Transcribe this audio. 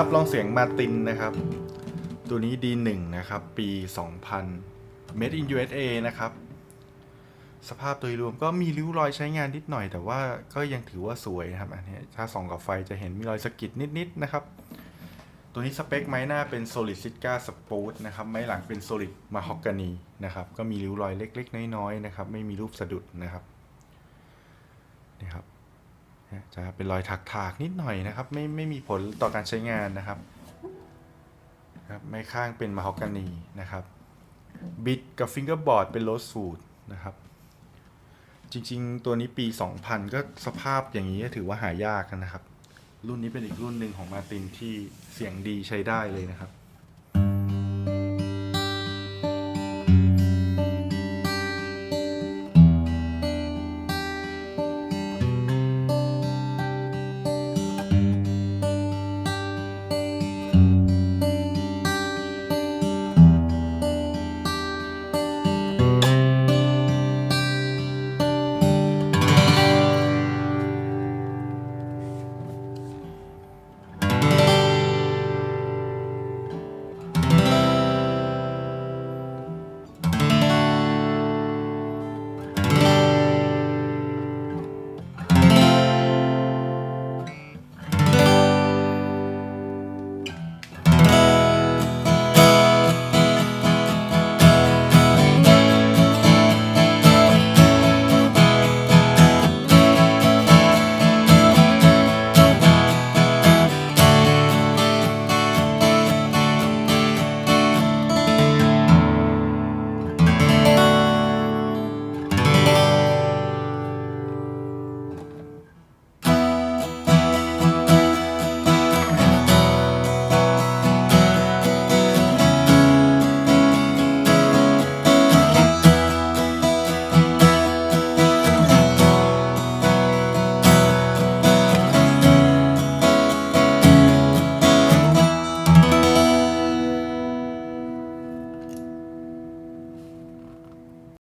ครับลองเสียงมาตินนะครับ ตัวนี้ D1 นะครับ ปี 2000 Made in USA นะครับ สภาพโดยรวมก็มีริ้วรอยใช้งานนิดหน่อย แต่ว่าก็ยังถือว่าสวยนะครับ อันนี้ถ้าส่องกับไฟจะเห็นมีรอยสะกิดนิด ๆ นะครับ ตัวนี้สเปคไม้หน้าเป็น Solid Sitka Sport นะครับ ไม้หลังเป็น Solid Mahogany นะครับ ก็มีริ้วรอยเล็ก ๆ น้อย ๆ นะครับ ไม่มีรูปสะดุดนะครับ จะเป็นรอยถากๆนิดหน่อยนะครับ ไม่ไม่มีผลต่อการใช้งานนะครับครับไม่ข้างเป็นมาฮอกกานีนะครับบิดกับฟิงเกอร์บอร์ดเป็นโรสฟูดนะครับ จริงๆ ตัวนี้ปี 2000 ก็สภาพอย่างนี้ถือว่าหายากนะครับ รุ่นนี้เป็นอีกรุ่นหนึ่งของมาตินที่เสียงดีใช้ได้เลยนะครับ